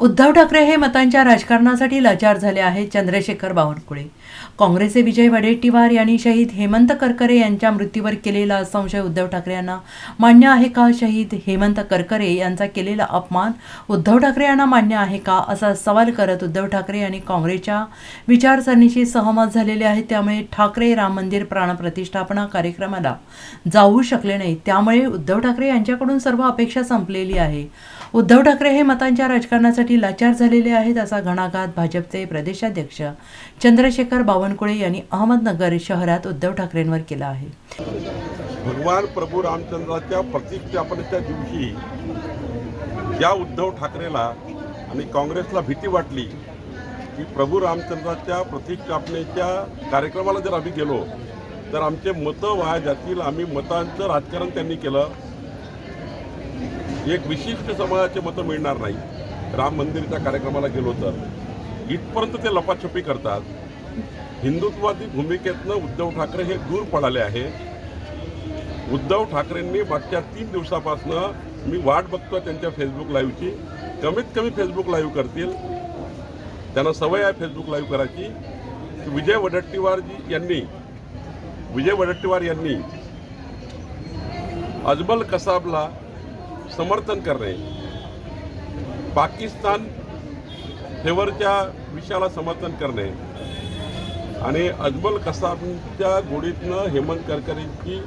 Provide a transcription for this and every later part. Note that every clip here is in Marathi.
उद्धव ठाकरे हे मतांच्या राजकारणासाठी लाचार झाले आहेत चंद्रशेखर बावनकुळे. काँग्रेसचे विजय वडेट्टीवार यांनी शहीद हेमंत करकरे यांच्या मृत्यूवर केलेला संशय उद्धव ठाकरे यांना मान्य आहे का? शहीद हेमंत करकरे यांचा केलेला अपमान उद्धव ठाकरे यांना मान्य आहे का? असा सवाल करत उद्धव ठाकरे यांनी काँग्रेसच्या विचारसरणीशी सहमत झालेले आहेत. त्यामुळे ठाकरे राम मंदिर प्राणप्रतिष्ठापना कार्यक्रमाला जाऊ शकले नाही त्यामुळे उद्धव ठाकरे यांच्याकडून सर्व अपेक्षा संपलेली आहे. उद्धव ठाकरे हे मतांच्या राजकारणासाठी लाचार झालेले आहेत असा घणाघात भाजपचे प्रदेशाध्यक्ष चंद्रशेखर बावनकुळे यांनी अहमदनगर शहरात उद्धव ठाकरेंवर केला आहे. भगवान प्रभू रामचंद्राच्या प्रतिष्ठापनेच्या दिवशी ज्या उद्धव ठाकरेला आणि काँग्रेसला भीती वाटली की प्रभू रामचंद्राच्या प्रतिष्ठापनेच्या कार्यक्रमाला जर आम्ही गेलो तर आमचे मतं वाया जातील. आम्ही मतांचं राजकारण त्यांनी केलं. एक विशिष्ट समाजाचे मतं मिळणार नाही. राम मंदिरच्या कार्यक्रमाला गेलो तर. इथपर्यंत ते लपाछपी करतात. हिंदुत्वादी भूमिकेतनं उद्धव ठाकरे हे दूर पडाले आहे. उद्धव ठाकरेंनी मागच्या तीन दिवसापासनं मी वाट बघतो त्यांच्या फेसबुक लाईव्हची कमीत कमी फेसबुक लाईव्ह करतील. त्यांना सवय आहे फेसबुक लाईव्ह करायची. विजय वडट्टीवारजी यांनी विजय वडट्टीवार यांनी अजमल कसाबला समर्थन करणे. पाकिस्तान फेवरच्या विषयाला समर्थन करणे. आणि अजमल कसाबच्या गोडीतनं हेमंत करकरेंची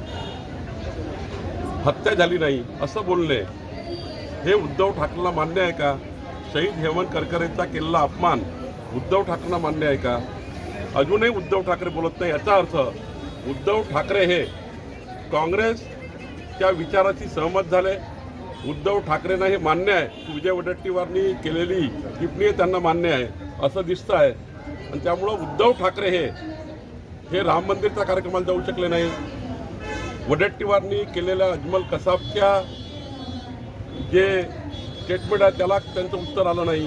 हत्या झाली नाही असं बोलणे. हे उद्धव ठाकरेला मान्य आहे का? शहीद हेमंत करकरेंचा केलेला अपमान उद्धव ठाकरेंना मान्य आहे का? अजूनही उद्धव ठाकरे बोलत नाही याचा अर्थ उद्धव ठाकरे हे काँग्रेसच्या विचाराशी सहमत झाले उद्धव ठाकरेंना हे मान्य आहे. की विजय वडेट्टीवारनी केलेली टिप्पणी त्यांना मान्य आहे. असं दिसतं आहे. आणि त्यामुळं उद्धव ठाकरे हे हे राम मंदिरच्या कार्यक्रमाला जाऊ शकले नाही. वडेट्टीवारनी केलेल्या अजमल कसाबच्या जे स्टेटमेंट आहे त्याला त्यांचं उत्तर आलं नाही.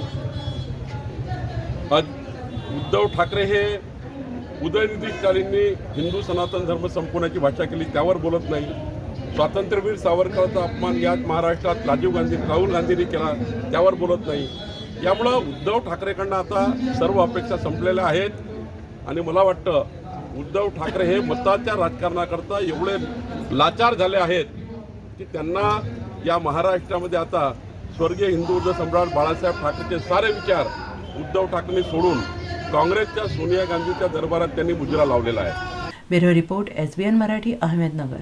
उद्धव ठाकरे हे उदयनिधी स्टालिननी हिंदू सनातन धर्म संपवण्याची भाषा केली त्यावर बोलत नाही. स्वातंत्र्यवीर सावरकरांचा अपमान यात महाराष्ट्रात राजीव गांधी राहुल गांधींनी केला त्यावर बोलत नाही. यामुळं उद्धव ठाकरेकडनं आता सर्व अपेक्षा संपलेल्या आहेत. आणि मला वाटतं उद्धव ठाकरे हे मताच्या राजकारणाकरता एवढे लाचार झाले आहेत की त्यांना या महाराष्ट्रामध्ये आता स्वर्गीय हिंदू सम्राट बाळासाहेब ठाकरेचे सारे विचार उद्धव ठाकरेंनी सोडून काँग्रेसच्या सोनिया गांधीच्या दरबारात त्यांनी मुजरा लावलेला आहे. Bureau report S B N Marathi Ahmednagar.